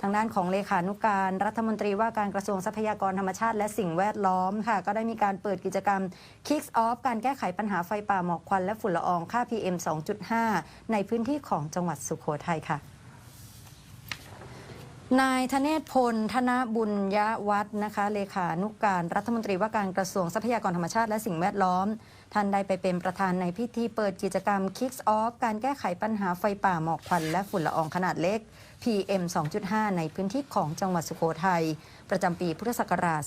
ทางด้านของเลขานุการรัฐมนตรีว่าการกระทรวงทรัพยากรธรรมชาติและสิ่งแวดล้อมค่ะ ก็ได้มีการเปิดกิจกรรม Kicks Off การแก้ไขปัญหาไฟป่าหมอกควันและฝุ่นละอองค่า PM 2.5 ในพื้นที่ของจังหวัดสุโขทัยค่ะ นายธเนศพล ธนบุญยวัฒน์นะคะ เลขานุกการรัฐมนตรีว่าการกระทรวงทรัพยากรธรรมชาติและสิ่งแวดล้อม ท่านได้ไปเป็นประธานในพิธีเปิดกิจกรรม Kicks Off การแก้ไขปัญหาไฟป่าหมอกควันและฝุ่นละอองขนาดเล็ก PM 2.5 ในพื้นที่ของจังหวัดสุโขทัย ประจำปีพุทธศักราช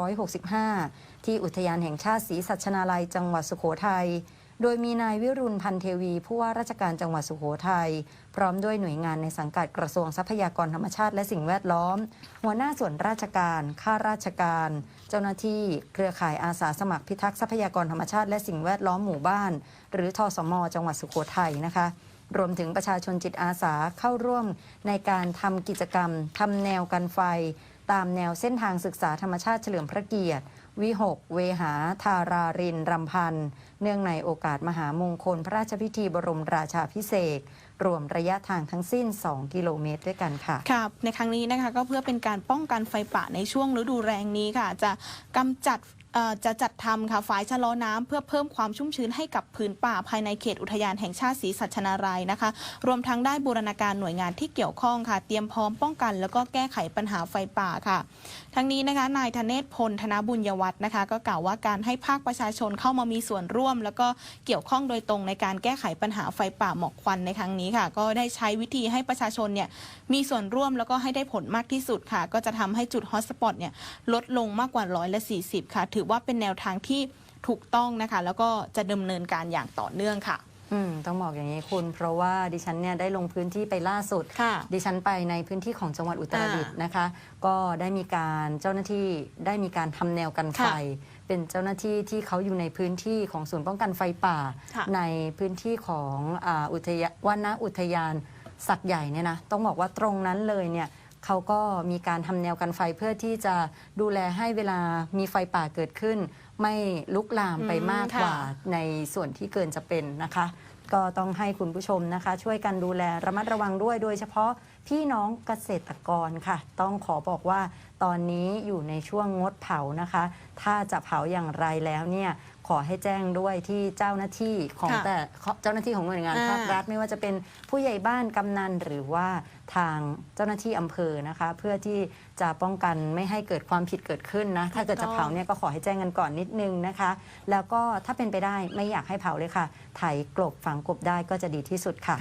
2565 ที่อุทยานแห่งชาติศรีสัชนาลัยจังหวัดสุโขทัย โดยมีนายวิรุณพันเทวีผู้ว่าราชการจังหวัดสุโขทัยพร้อมด้วยหน่วยงานในสังกัดกระทรวงทรัพยากรธรรมชาติและสิ่งแวดล้อม หัวหน้าส่วนราชการ ข้าราชการ เจ้าหน้าที่ เครือข่ายอาสาสมัครพิทักษ์ทรัพยากรธรรมชาติและสิ่งแวดล้อมหมู่บ้าน หรือทสมจังหวัดสุโขทัยนะคะรวมถึงประชาชนจิตอาสาเข้าร่วมในการทำกิจกรรมทำแนวกันไฟ ตามแนวเส้นทางศึกษาธรรมชาติเฉลิมพระเกียรติ วิหก เวหา ทารารินรำพัน เนื่องในโอกาสมหามงคลพระราชพิธีบรมราชาพิเศษรวมระยะทางทั้งสิ้น 2 กิโลเมตรด้วยกันค่ะ ครับ ในครั้งนี้นะคะก็เพื่อเป็นการป้องกันไฟป่าในช่วงฤดูแรงนี้ค่ะ จะกำจัด จะจัดทำค่ะฝายชะลอน้ำเพื่อเพิ่มความชุ่มชื้นให้กับพื้นป่าภายในเขตอุทยานแห่งชาติศรีสัชนาลัยนะคะ รวมทั้งได้บูรณาการหน่วยงานที่เกี่ยวข้องค่ะ เตรียมพร้อมป้องกัน แล้วก็แก้ไขปัญหาไฟป่าค่ะ ทั้งนี้นะคะนายธเนศพลธนบุญยวัฒน์นะคะ ก็กล่าวว่าการให้ภาคประชาชนเข้ามามีส่วนร่วม แล้วก็เกี่ยวข้องโดยตรงในการแก้ไขปัญหาไฟป่าหมอกควันในครั้งนี้ค่ะ ก็ได้ใช้วิธีให้ประชาชนเนี่ยมีส่วนร่วมแล้วก็ให้ได้ผลมากที่สุดค่ะ ก็จะทำให้จุดฮอตสปอตเนี่ยลดลงมากกว่าร้อยละ40ค่ะถือว่าเป็นแนวทางที่ถูกต้องนะคะ แล้วก็จะดำเนินการอย่างต่อเนื่องค่ะอืมต้องบอกอย่างนี้คุณ เพราะว่าดิฉันเนี่ยได้ลงพื้นที่ไปล่าสุดค่ะดิฉันไปในพื้นที่ของจังหวัดอุตรดิตถ์นะคะ ก็ได้มีการเจ้าหน้าที่ได้มีการทำแนวกันไฟค่ะเป็นเจ้าหน้าที่ที่เขาอยู่ในพื้นที่ของศูนย์ป้องกันไฟป่าค่ะในพื้นที่ของอาอุทยานวนอุทยานสักใหญ่เนี่ยนะต้องบอกว่าตรงนั้นเลยเนี่ย เขาก็มีการทำแนวกันไฟเพื่อที่จะดูแลให้เวลามีไฟป่าเกิดขึ้น ไม่ลุกลามไปอืมมากกว่าค่ะในส่วนที่เกินจะเป็นนะคะ ก็ต้องให้คุณผู้ชมนะคะ ช่วยกันดูแลระมัดระวังด้วย โดยเฉพาะพี่น้องเกษตรกรค่ะ ต้องขอบอกว่าตอนนี้อยู่ในช่วงงดเผานะคะ ถ้าจะเผาอย่างไรแล้วเนี่ยขอให้แจ้งด้วยที่เจ้าหน้าที่ของค่ะแต่เจ้าหน้าที่ของหน่วยงานอ่า ภาครัฐไม่ว่าจะเป็นผู้ใหญ่บ้านกำนันหรือว่าทางเจ้าหน้าที่อำเภอนะคะ เพื่อที่จะป้องกันไม่ให้เกิดความผิดเกิดขึ้นนะ ถ้าเกิดจะเผาเนี่ยก็ขอให้แจ้งกันก่อนนิดนึงนะคะ แล้วก็ถ้าเป็นไปได้ไม่อยากให้เผาเลยค่ะไถกลบฝังกลบได้ก็จะดีที่สุดค่ะ